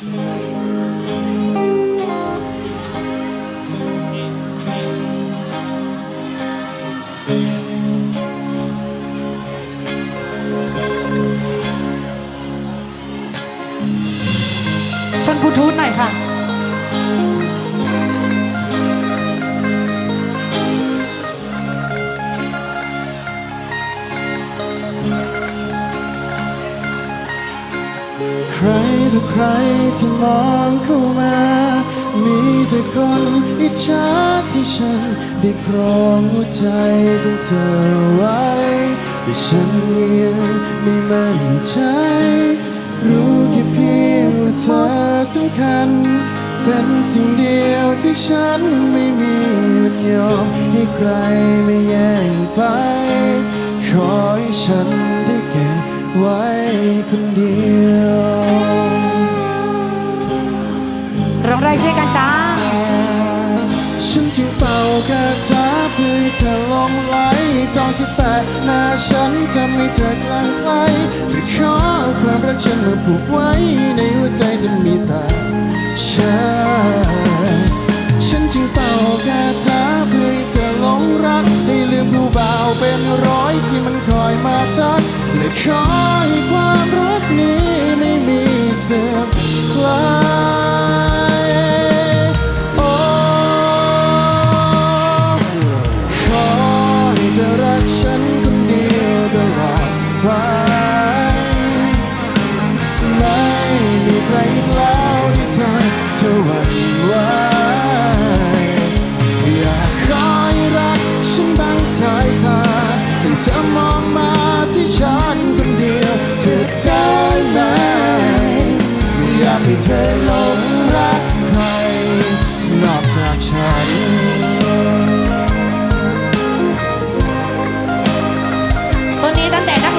ชนกูทูดหน่อยค่ะ ใครต่อใครที่มองเข้ามา มีแต่คนอิจฉาที่ฉันได้ครองหัวใจของเธอไว้ แต่ฉันยังไม่มั่นใจ รู้แค่เพียงว่าเธอสำคัญ เป็นสิ่งเดียวที่ฉันไม่มีวันยอมให้ใครมาแย่งไป ขอให้ฉันได้เก็บไว้คนเดียว ช่วยกันจ้า ฉันจึงเป่าคาถาเพื่อให้เธอหลงไหลตอนที่แปดหน้าฉันทำให้เธอกลางไกลจะขอความรักฉันมาผูกไว้ในหัวใจจะมีแต่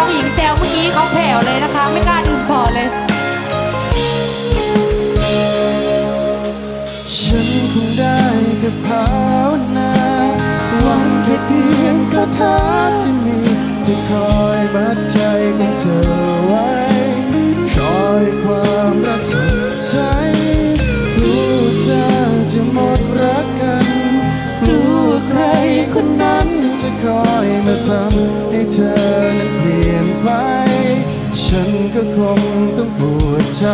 น้องหญิงแซวเมื่อกี้เขาแผ่วเลยนะคะ ไม่กล้าดื่มต่อเลย ฉันคงได้แค่ภาวนาหวังแค่เพียงคาถาที่มีจะคอยมัดใจของเธอไว้ คอยความรักสดใสกลัวเธอจะหมดรักกันกลัวใครคนนั้นจะคอยมาทำให้เธอ ก็คงต้องปวดใจ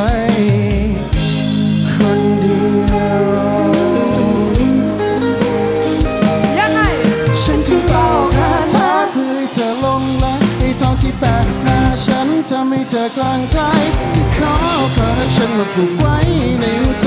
คนเดียวยังไงฉันจึงเป่าคาถาเพื่อให้เธอหลงและให้ทองที่แปะหน้าฉันทำให้เธอกลางไกลจะขอความรักฉันมาผูกไว้ในหัวใจ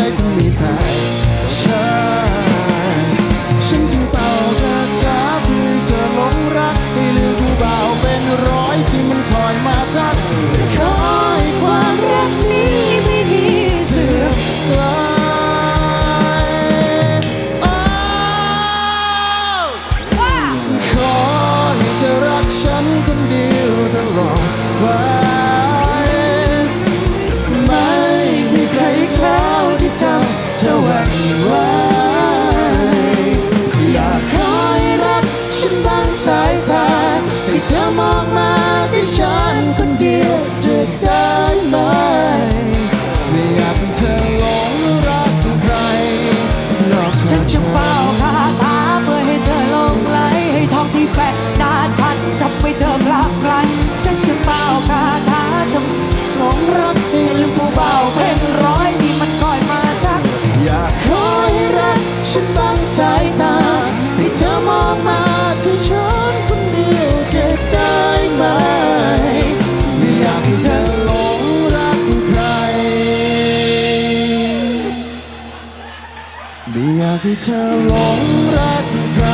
ไม่อยากให้เธอหลงรักใคร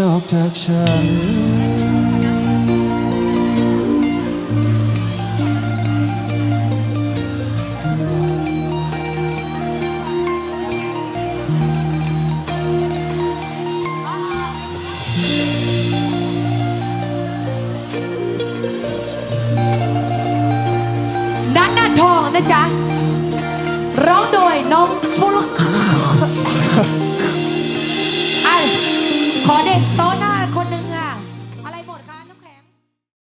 นอกจากฉัน นันนาทองนะจ๊ะ ร้องโดยน้องฟุลกไอขอเด็กโต